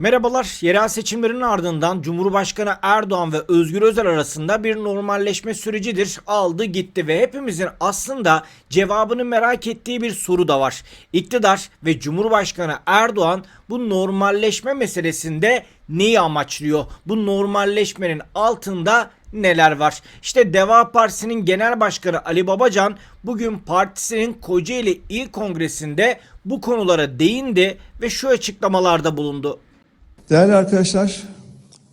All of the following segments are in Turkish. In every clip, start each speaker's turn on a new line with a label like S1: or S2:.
S1: Merhabalar. Yerel seçimlerin ardından Cumhurbaşkanı Erdoğan ve Özgür Özel arasında bir normalleşme sürecidir. Aldı gitti ve hepimizin aslında cevabını merak ettiği bir soru da var. İktidar ve Cumhurbaşkanı Erdoğan bu normalleşme meselesinde neyi amaçlıyor? Bu normalleşmenin altında neler var? İşte Deva Partisi'nin genel başkanı Ali Babacan bugün partisinin Kocaeli İl Kongresi'nde bu konulara değindi ve şu açıklamalarda bulundu.
S2: Değerli arkadaşlar,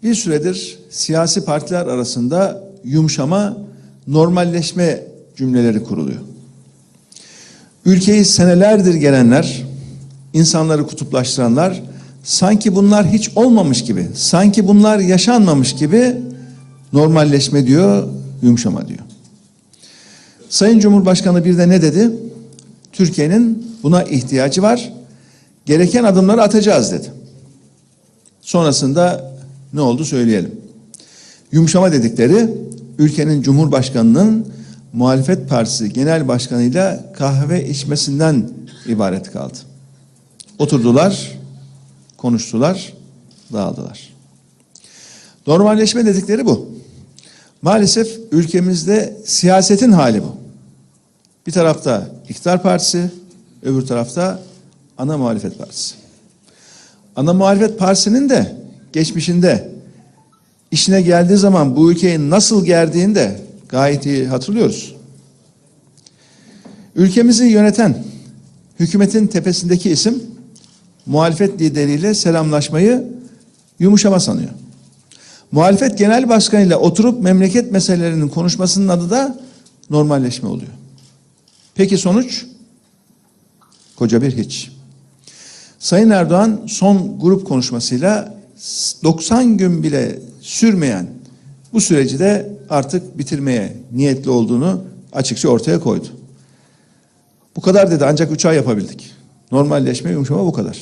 S2: bir süredir siyasi partiler arasında yumuşama, normalleşme cümleleri kuruluyor. Ülkeyi senelerdir gelenler, insanları kutuplaştıranlar sanki bunlar hiç olmamış gibi, sanki bunlar yaşanmamış gibi normalleşme diyor, yumuşama diyor. Sayın Cumhurbaşkanı bir de ne dedi? Türkiye'nin buna ihtiyacı var. Gereken adımları atacağız dedi. Sonrasında ne oldu söyleyelim. Yumuşama dedikleri ülkenin cumhurbaşkanının muhalefet partisi genel başkanıyla kahve içmesinden ibaret kaldı. Oturdular, konuştular, dağıldılar. Normalleşme dedikleri bu. Maalesef ülkemizde siyasetin hali bu. Bir tarafta iktidar partisi, öbür tarafta ana muhalefet partisi. Ana muhalefet partisinin de geçmişinde işine geldiği zaman bu ülkeyi nasıl gerdiğini de gayet iyi hatırlıyoruz. Ülkemizi yöneten hükümetin tepesindeki isim muhalefet lideriyle selamlaşmayı yumuşama sanıyor. Muhalefet genel başkanıyla oturup memleket meselelerinin konuşmasının adı da normalleşme oluyor. Peki sonuç? Koca bir hiç. Sayın Erdoğan son grup konuşmasıyla 90 gün bile sürmeyen bu süreci de artık bitirmeye niyetli olduğunu açıkça ortaya koydu. Bu kadar dedi ancak 3 ay yapabildik. Normalleşme yumuşama bu kadar.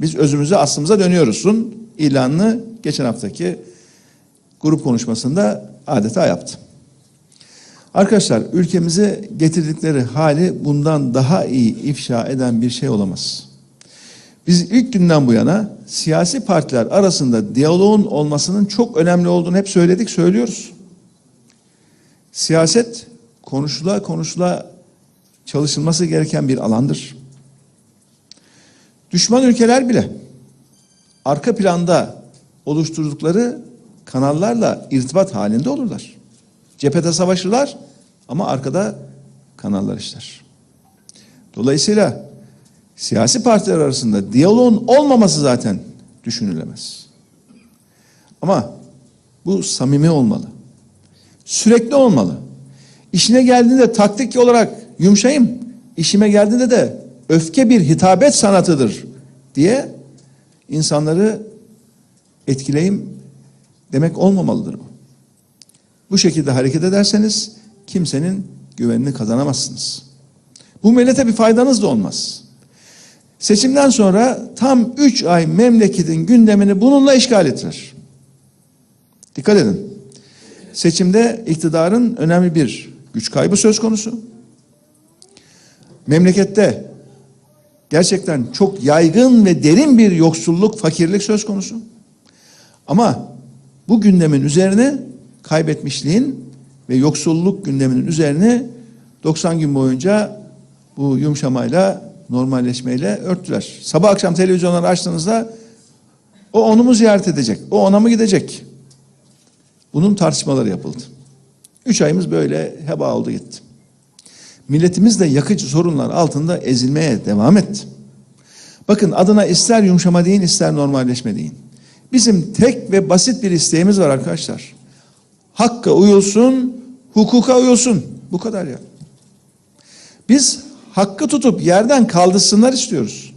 S2: Biz özümüze aslımıza dönüyoruzsun ilanını geçen haftaki grup konuşmasında adeta yaptı. Arkadaşlar ülkemize getirdikleri hali bundan daha iyi ifşa eden bir şey olamaz. Biz ilk günden bu yana siyasi partiler arasında diyaloğun olmasının çok önemli olduğunu hep söyledik, söylüyoruz. Siyaset konuşula konuşula çalışılması gereken bir alandır. Düşman ülkeler bile arka planda oluşturdukları kanallarla irtibat halinde olurlar. Cephede savaşırlar ama arkada kanallar işler. Dolayısıyla siyasi partiler arasında diyaloğun olmaması zaten düşünülemez. Ama bu samimi olmalı. Sürekli olmalı. İşine geldiğinde taktik olarak yumuşayayım, işime geldiğinde de öfke bir hitabet sanatıdır diye insanları etkileyim demek olmamalıdır bu. Bu şekilde hareket ederseniz kimsenin güvenini kazanamazsınız. Bu millete bir faydanız da olmaz. Seçimden sonra tam üç ay memleketin gündemini bununla işgal ettiler. Dikkat edin. Seçimde iktidarın önemli bir güç kaybı söz konusu. Memlekette gerçekten çok yaygın ve derin bir yoksulluk, fakirlik söz konusu. Ama bu gündemin üzerine kaybetmişliğin ve yoksulluk gündeminin üzerine 90 gün boyunca bu yumuşamayla normalleşmeyle örttüler. Sabah akşam televizyonları açtığınızda o onu mu ziyaret edecek? O ona mı gidecek? Bunun tartışmaları yapıldı. Üç ayımız böyle heba oldu gitti. Milletimiz de yakıcı sorunlar altında ezilmeye devam etti. Bakın adına ister yumuşama deyin ister normalleşme deyin. Bizim tek ve basit bir isteğimiz var arkadaşlar. Hakka uyulsun, hukuka uyulsun. Bu kadar ya. Biz hakkı tutup yerden kaldırsınlar istiyoruz.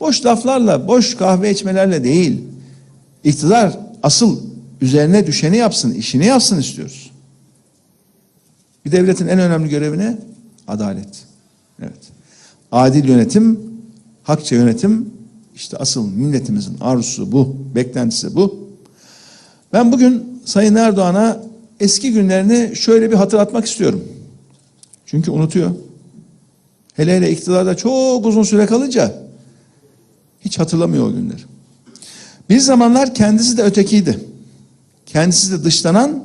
S2: Boş laflarla, boş kahve içmelerle değil. İktidar asıl üzerine düşeni yapsın, işini yapsın istiyoruz. Bir devletin en önemli görevi ne? Adalet. Evet. Adil yönetim, hakça yönetim işte asıl milletimizin arzusu bu, beklentisi bu. Ben bugün Sayın Erdoğan'a eski günlerini şöyle bir hatırlatmak istiyorum. Çünkü unutuyor. Hele hele iktidarda çok uzun süre kalınca hiç hatırlamıyor o günleri. Bir zamanlar kendisi de ötekiydi. Kendisi de dışlanan,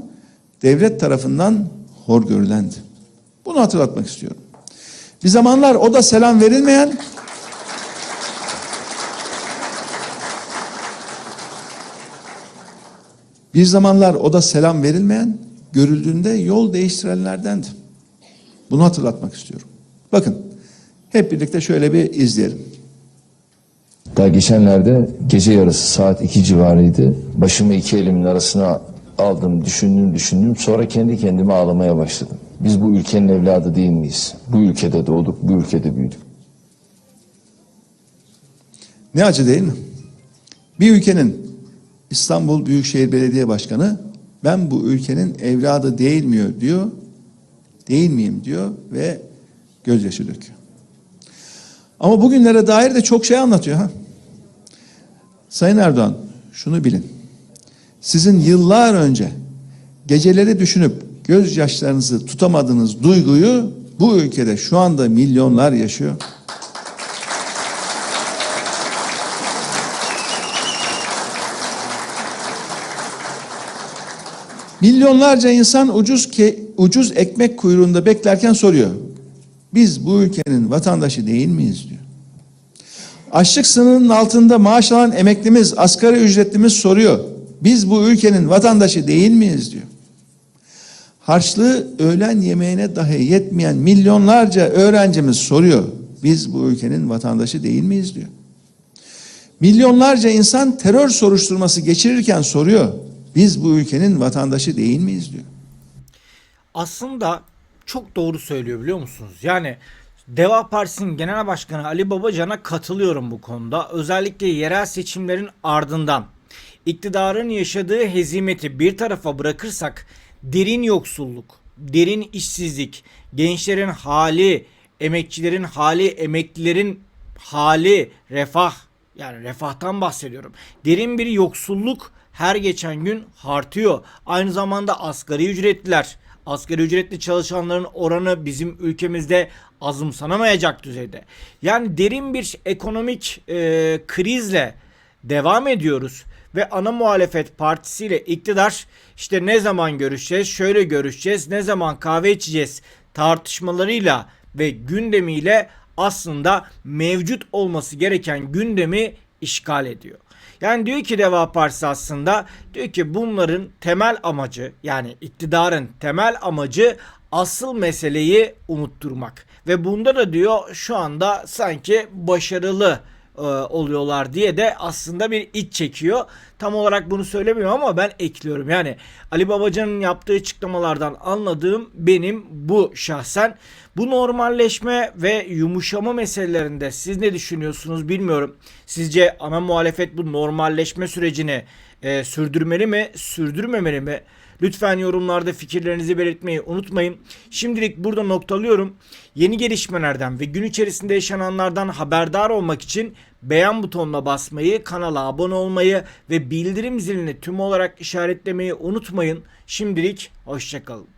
S2: devlet tarafından hor görülendi. Bunu hatırlatmak istiyorum. Bir zamanlar o da selam verilmeyen, bir zamanlar o da selam verilmeyen, görüldüğünde yol değiştirenlerdendi. Bunu hatırlatmak istiyorum. Bakın, hep birlikte şöyle bir izleyelim.
S3: Daha geçenlerde gece yarısı saat 2 civarıydı. Başımı iki elimin arasına aldım, düşündüm, düşündüm. Sonra kendi kendime ağlamaya başladım. Biz bu ülkenin evladı değil miyiz? Bu ülkede doğduk, bu ülkede büyüdük.
S2: Ne acı değil mi? Bir ülkenin İstanbul Büyükşehir Belediye Başkanı ben bu ülkenin evladı değil mi diyor. Değil miyim diyor ve gözyaşı döküyor. Ama bugünlere dair de çok şey anlatıyor ha. Sayın Erdoğan şunu bilin. Sizin yıllar önce geceleri düşünüp gözyaşlarınızı tutamadığınız duyguyu bu ülkede şu anda milyonlar yaşıyor. Milyonlarca insan ucuz ke, ucuz ekmek kuyruğunda beklerken soruyor. Biz bu ülkenin vatandaşı değil miyiz diyor. Açlık sınırının altında maaş alan emeklimiz, asgari ücretlimiz soruyor. Biz bu ülkenin vatandaşı değil miyiz diyor. Harçlığı öğlen yemeğine dahi yetmeyen milyonlarca öğrencimiz soruyor. Biz bu ülkenin vatandaşı değil miyiz diyor. Milyonlarca insan terör soruşturması geçirirken soruyor. Biz bu ülkenin vatandaşı değil miyiz diyor.
S1: aslında çok doğru söylüyor biliyor musunuz? Yani Deva Partisi'nin genel başkanı Ali Babacan'a katılıyorum bu konuda. Özellikle yerel seçimlerin ardından iktidarın yaşadığı hezimeti bir tarafa bırakırsak derin yoksulluk, derin işsizlik, gençlerin hali, emekçilerin hali, emeklilerin hali, refah yani refahtan bahsediyorum. Derin bir yoksulluk her geçen gün artıyor. Aynı zamanda asgari ücretliler, asgari ücretli çalışanların oranı bizim ülkemizde azımsanamayacak düzeyde. Yani derin bir ekonomik e, krizle devam ediyoruz ve ana muhalefet partisiyle iktidar işte ne zaman görüşeceğiz, şöyle görüşeceğiz, ne zaman kahve içeceğiz tartışmalarıyla ve gündemiyle aslında mevcut olması gereken gündemi işgal ediyor. Yani diyor ki Deva Partisi aslında diyor ki bunların temel amacı yani iktidarın temel amacı asıl meseleyi unutturmak. Ve bunda da diyor şu anda sanki başarılı e, oluyorlar diye de aslında bir iç çekiyor. Tam olarak bunu söylemiyorum ama ben ekliyorum. Yani Ali Babacan'ın yaptığı açıklamalardan anladığım benim bu şahsen. Bu normalleşme ve yumuşama meselelerinde siz ne düşünüyorsunuz bilmiyorum. Sizce ana muhalefet bu normalleşme sürecini e, sürdürmeli mi, sürdürmemeli mi? Lütfen yorumlarda fikirlerinizi belirtmeyi unutmayın. Şimdilik burada noktalıyorum. Yeni gelişmelerden ve gün içerisinde yaşananlardan haberdar olmak için beğen butonuna basmayı, kanala abone olmayı ve bildirim zilini tüm olarak işaretlemeyi unutmayın. Şimdilik hoşçakalın.